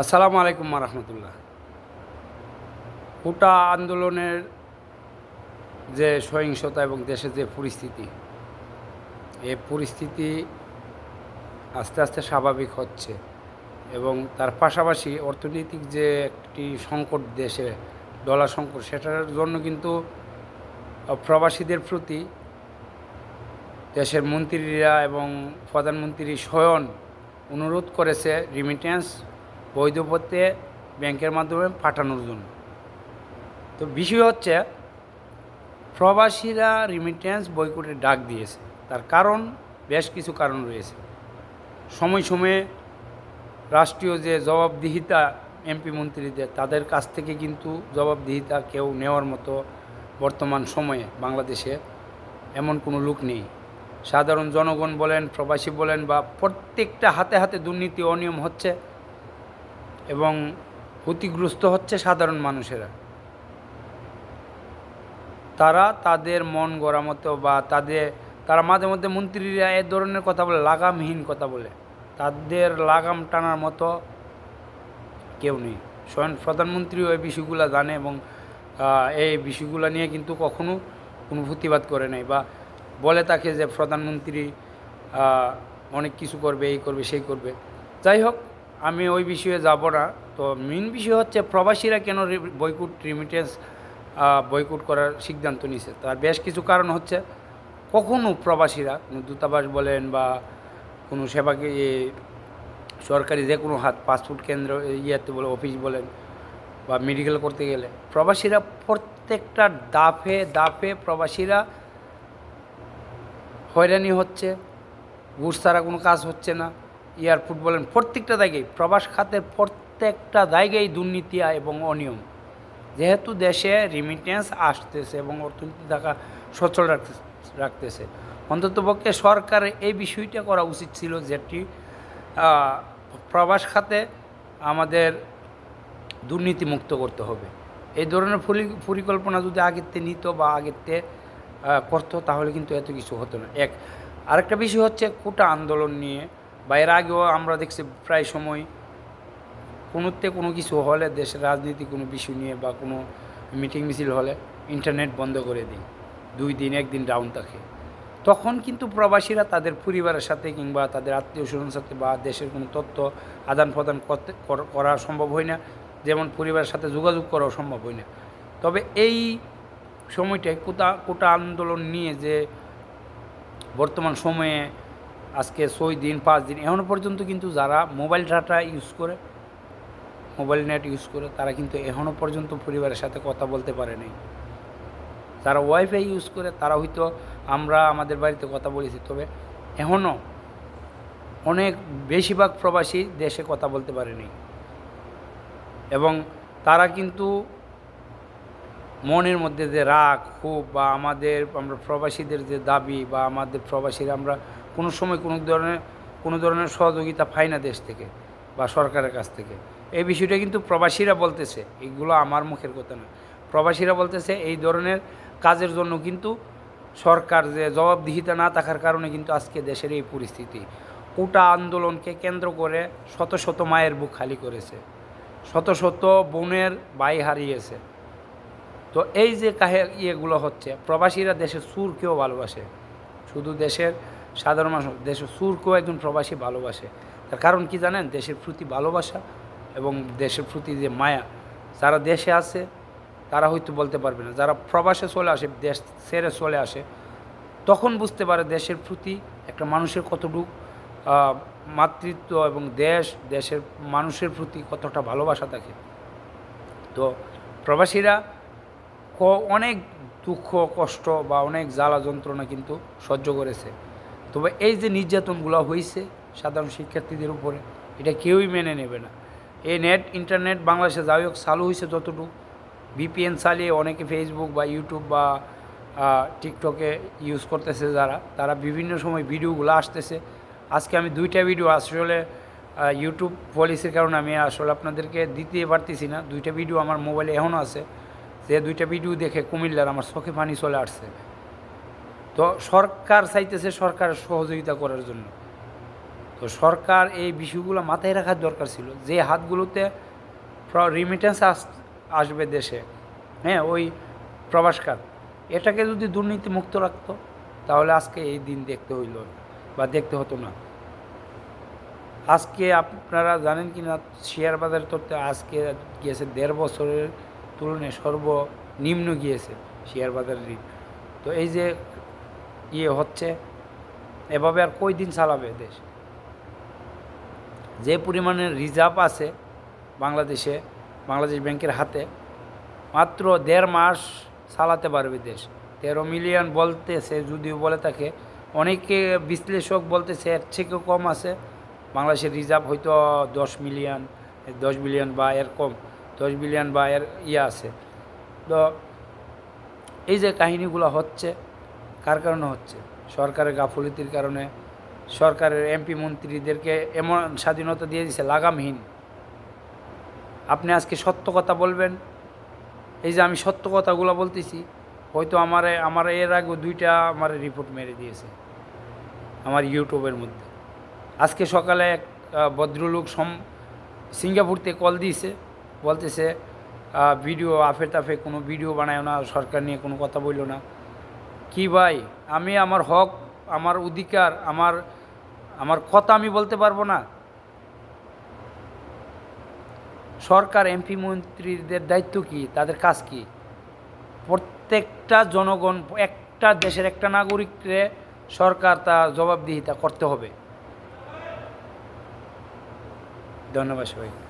আসসালামু আলাইকুম রহমতুল্লাহ। কোটা আন্দোলনের যে সহিংসতা এবং দেশের যে পরিস্থিতি এই পরিস্থিতি আস্তে আস্তে স্বাভাবিক হচ্ছে এবং তার পাশাপাশি অর্থনৈতিক যে একটি সংকট দেশে, ডলার সংকট, সেটার জন্য কিন্তু প্রবাসীদের প্রতি দেশের মন্ত্রীরা এবং প্রধানমন্ত্রী স্বয়ং অনুরোধ করেছে রিমিটেন্স বৈধ পথে ব্যাংকের মাধ্যমে পাঠানোর জন্য। তো বিষয় হচ্ছে, প্রবাসীরা রিমিটেন্স বয়কটের ডাক দিয়েছে। তার কারণ, বেশ কিছু কারণ রয়েছে। সময় সময়ে রাষ্ট্রীয় যে জবাবদিহিতা এমপি মন্ত্রীদের, তাদের কাছ থেকে কিন্তু জবাবদিহিতা কেউ নেওয়ার মতো বর্তমান সময়ে বাংলাদেশে এমন কোনো লোক নেই। সাধারণ জনগণ বলেন, প্রবাসী বলেন বা প্রত্যেকটা হাতে হাতে দুর্নীতি অনিয়ম হচ্ছে এবং ক্ষতিগ্রস্ত হচ্ছে সাধারণ মানুষেরা। তারা তাদের মন গড়া মতো বা তাদের, তারা মাঝে মধ্যে মন্ত্রীরা এ ধরনের কথা বলে, লাগামহীন কথা বলে। তাদের লাগাম টানার মতো কেউ নেই। স্বয়ং প্রধানমন্ত্রীও এই বিষয়গুলো জানে এবং এই বিষয়গুলো নিয়ে কিন্তু কখনো কোনো করে নাই বা বলে তাকে যে প্রধানমন্ত্রী অনেক কিছু করবে, এই করবে, সেই করবে। যাই হোক আমি ওই বিষয়ে যাব না। তো মেন বিষয় হচ্ছে প্রবাসীরা কেন বৈকুট রিমিটেন্স বৈকুট করার সিদ্ধান্ত নিছে? তার বেশ কিছু কারণ হচ্ছে, কখনো প্রবাসীরা দূতাবাস বলেন বা কোনো সেবাকে সরকারি যে কোনো হাত পাসপোর্ট কেন্দ্র ইয়েতে বলে অফিস বলেন বা মেডিকেল করতে গেলে, প্রবাসীরা প্রত্যেকটা দাফে দাফে প্রবাসীরা হয়রানি হচ্ছে, ঘুষ ছাড়া কোনো কাজ হচ্ছে না। এয়ারপোর্ট বলেন প্রত্যেকটা জায়গায়, প্রবাস খাতের প্রত্যেকটা জায়গায় দুর্নীতি এবং অনিয়ম। যেহেতু দেশে রিমিটেন্স আসতেছে এবং অর্থনীতি থাকা সচল রাখতে রাখতেছে। অন্ততপক্ষে সরকারের এই বিষয়টা করা উচিত ছিল যেটি প্রবাস খাতে আমাদের দুর্নীতিমুক্ত করতে হবে। এই ধরনের পরিকল্পনা যদি আগেতে নিত বা আগেতে করতো তাহলে কিন্তু এত কিছু হতো না। এক, আরেকটা বিষয় হচ্ছে কোটা আন্দোলন নিয়ে বা এর আগেও আমরা দেখছি প্রায় সময় কোনোতে কোনো কিছু হলে দেশের রাজনীতি কোনো বিষয় নিয়ে বা কোনো মিটিং মিছিল হলে ইন্টারনেট বন্ধ করে দিই। দুই দিন একদিন ডাউন থাকে। তখন কিন্তু প্রবাসীরা তাদের পরিবারের সাথে কিংবা তাদের আত্মীয় স্বজনের সাথে বা দেশের কোনো তথ্য আদান প্রদান করতে করা সম্ভব হয় না। যেমন পরিবারের সাথে যোগাযোগ করাও সম্ভব হয় না। তবে এই সময়টায় কোটা কোটা আন্দোলন নিয়ে যে বর্তমান সময়ে আজকে ছয় দিন, পাঁচ দিন এখনও পর্যন্ত কিন্তু যারা মোবাইল ডাটা ইউজ করে, মোবাইল নেট ইউজ করে, তারা কিন্তু এখনও পর্যন্ত পরিবারের সাথে কথা বলতে পারে নাই। যারা ওয়াইফাই ইউজ করে, তারা হয়তো আমরা আমাদের বাড়িতে কথা বলেছি, তবে এখনও অনেক বেশিরভাগ প্রবাসী দেশে কথা বলতে পারেনি এবং তারা কিন্তু মনের মধ্যে যে রাগ, ক্ষোভ বা আমাদের, আমরা প্রবাসীদের যে দাবি বা আমাদের প্রবাসীরা আমরা কোনো সময় কোনো ধরনের কোনো ধরনের সহযোগিতা পাই না দেশ থেকে বা সরকারের কাছ থেকে। এই বিষয়টা কিন্তু প্রবাসীরা বলতেছে এইগুলো আমার মুখের কথা না। প্রবাসীরা বলতেছে এই ধরনের কাজের জন্য কিন্তু সরকার যে জবাবদিহিতা না থাকার কারণে কিন্তু আজকে দেশের এই পরিস্থিতি। কোটা আন্দোলনকে কেন্দ্র করে শত শত মায়ের বুক খালি করেছে। শত শত বোনের ভাই হারিয়েছে। তো এই যে কাহে, ইয়েগুলো হচ্ছে, প্রবাসীরা দেশের সুরকেও ভালোবাসে। শুধু দেশের সাধারণ মানুষ, দেশের সুরকেও একজন প্রবাসী ভালোবাসে। তার কারণ কি জানেন? দেশের প্রতি ভালোবাসা এবং দেশের প্রতি যে মায়া, যারা দেশে আছে, তারা হয়তো বলতে পারবে না। যারা প্রবাসে চলে আসে, দেশ ছেড়ে চলে আসে, তখন বুঝতে পারে দেশের প্রতি একটা মানুষের কতটুকু মাতৃত্ব এবং দেশ, দেশের মানুষের প্রতি কতটা ভালোবাসা থাকে। তো প্রবাসীরা অনেক দুঃখ, কষ্ট বা অনেক জ্বালা যন্ত্রণা কিন্তু সহ্য করেছে। তবে এই যে নির্যাতনগুলো হয়েছে সাধারণ শিক্ষার্থীদের উপরে, এটা কেউই মেনে নেবে না। এই নেট, ইন্টারনেট বাংলাদেশে যাই হোক চালু হয়েছে যতটুকু। ভিপিএন চালিয়ে অনেকে ফেসবুক বা ইউটিউব বা টিকটকে ইউজ করতেছে যারা। তারা বিভিন্ন সময় ভিডিওগুলো আসতেছে। আজকে আমি দুইটা ভিডিও আসলে ইউটিউব পলিসির কারণে আমি আসলে আপনাদেরকে দিতে পারতেছি না। দুইটা ভিডিও আমার মোবাইলে এখনও আছে। যে দুইটা ভিডিও দেখে কুমিল্লার আমার চোখে পানি চলে আসছে। তো সরকার চাইতেছে সরকার সহযোগিতা করার জন্য। তো সরকার এই বিষয়গুলো মাথায় রাখার দরকার ছিল। যে হাতগুলোতে রিমিটেন্স আস, আসবে দেশে হ্যাঁ ওই প্রবাস খাত এটাকে যদি দুর্নীতি মুক্ত রাখতো, তাহলে আজকে এই দিন দেখতে হইল বা দেখতে হতো না। আজকে আপনারা জানেন কি না শেয়ার বাজার তথ্যে আজকে গিয়েছে দেড় বছরের তুলনায় সর্বনিম্ন গিয়েছে শেয়ার বাজারের ঋণ তো এই যে ইয়ে হচ্ছে, এভাবে আর কই দিন চালাবে দেশ? যে পরিমাণের রিজার্ভ আছে বাংলাদেশে, বাংলাদেশ ব্যাংকের হাতে, মাত্র দেড় মাস চালাতে পারবে দেশ। তেরো মিলিয়ন বলতেছে, যদিও বলে থাকে, অনেকে বিশ্লেষক বলতেছে এর থেকেও কম আছে। বাংলাদেশের রিজার্ভ হয়তো দশ মিলিয়ন, দশ বিলিয়ন বা এর কম, দশ বিলিয়ন বা এর ইয়ে আছে। তো এই যে কাহিনীগুলো হচ্ছে কার কারণে হচ্ছে? সরকারের গাফলতির কারণে? সরকারের এমপি মন্ত্রীদেরকে এমন স্বাধীনতা দিয়ে দিছে, লাগামহীন। আপনি আজকে সত্য কথা বলবেন? এই যে আমি সত্য কথাগুলো বলতেছি, হয়তো আমার আমার এর আগে দুইটা আমার রিপোর্ট মেরে দিয়েছে, আমার ইউটিউবের মধ্যে। আজকে সকালে এক ভদ্রলোক সম, সিঙ্গাপুরতে কল দিয়েছে, বলতেছে ভিডিও আফে তাফে কোনো ভিডিও বানায় না, সরকার নিয়ে কোনো কথা বলল না। কি ভাই? আমি আমার হক, আমার অধিকার, আমার আমার কথা আমি বলতে পারব না? সরকার, এমপি মন্ত্রীদের দায়িত্ব কি? তাদের কাজ কি? প্রত্যেকটা জনগণ, একটা দেশের একটা নাগরিককে সরকার তার জবাবদিহিতা করতে হবে। ধন্যবাদ সবাই